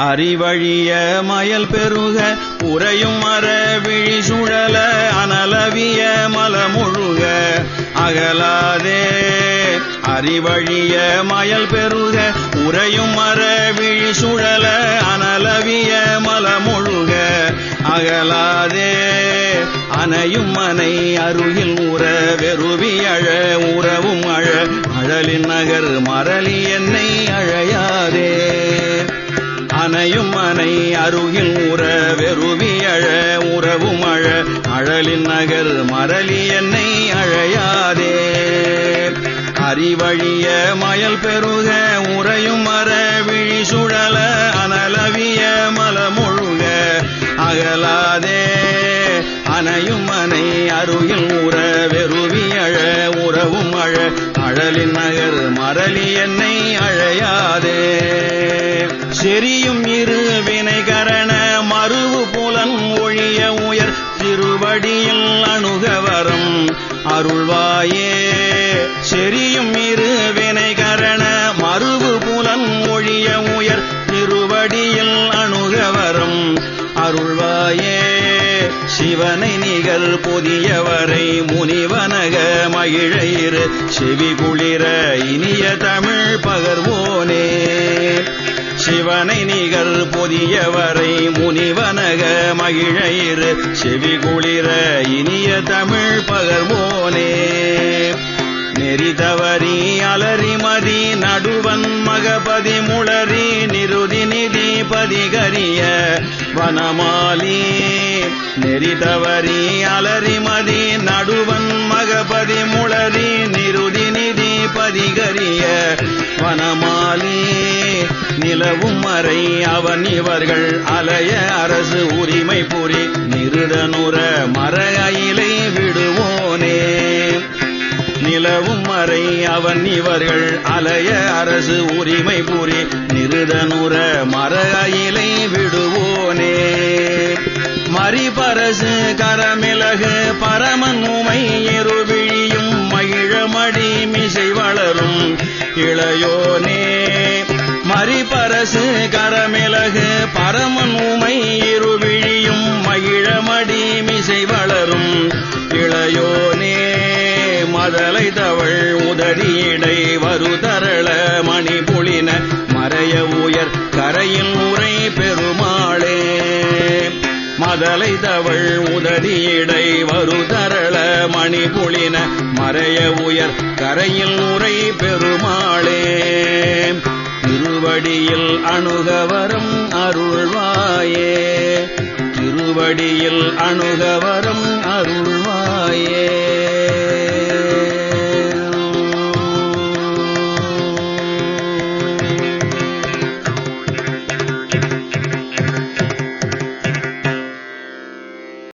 அறிவழிய மயல் பெருக உறையும் மர விழி சுழல அனலவிய மலமுழுக அகலாதே அறிவழிய மயல் பெருக உறையும் மர விழி சுழல அனலவிய மலமுழுக அகலாதே அணையும் மனை அருகில் உற வெறுவி அழ உறவும் அழ. அழலின் நகர் மரளி என்னை அருகின் உற வெறுவி அழ உறவும் அழ அழலின் நகர் மரளி என்னை அழையாதே. அறிவழிய மயல் பெருக உறையும் மர விழி சுழல அனலவிய மலமொழுக அகலாதே. அணையும் மனை அருகில் உற வெறுவி அழ உறவும் அழ அழலின் நகர் மரளி என்னை செரியும் இரு வினைகரண மறுவு புலன் ஒழிய உயர் திருவடியில் அணுகவரம். அருள்வாயே செரியும் இரு வினைகரண மறுவு புலன் ஒழிய உயர் திருவடியில் அணுகவரம். அருள்வாயே சிவனை நிகழ் புதியவரை முனிவனக மகிழையிரு. செவி குளிர இனிய தமிழ் பகர்வோனே. சிவனை நிகழ் புதியவரை முனிவனக மகிழையிரு. செவி குளிர இனிய தமிழ் பகர்வோனே. நெறி தவறி அலறி மதி நடுவன் மகபதி முளறி நிருதி நிதி பதிகரிய வனமாலி. நெறி தவறி அலறி மதி நடுவன் மகபதி முளறி நிருதி நிதி பதிகரிய வனமாலி. நிலவும் அறை அவன் இவர்கள் அலைய அரசு உரிமை புரி. நிருதனுர மர அயிலை விடுவோனே. நிலவும் அறை அவன் இவர்கள் அலைய அரசு உரிமை புரி. நிருதனுர மர அயிலை விடுவோனே. மரிபரசு கரமிளகு பரமன் உமை இருவிழியும் மகிழமடி மிசை வளரும். இளையோனே பரசு கரமிளகு பரமன் உமை இருவிழியும் மகிழமடி மிசை வளரும் இளையோனே மதலை தவள் உதடியடை வருதரள மணி புளின மறைய உயர் கரையின் உரை பெருமாளே. மதலை தவள் உதடியடை வருதரள மணி புளின மறைய உயர் கரையில் உரை பெருமாளே. திருவடியில் அணுகவரம் அருள்வாயே. திருவடியில் அணுகவரம் அருள்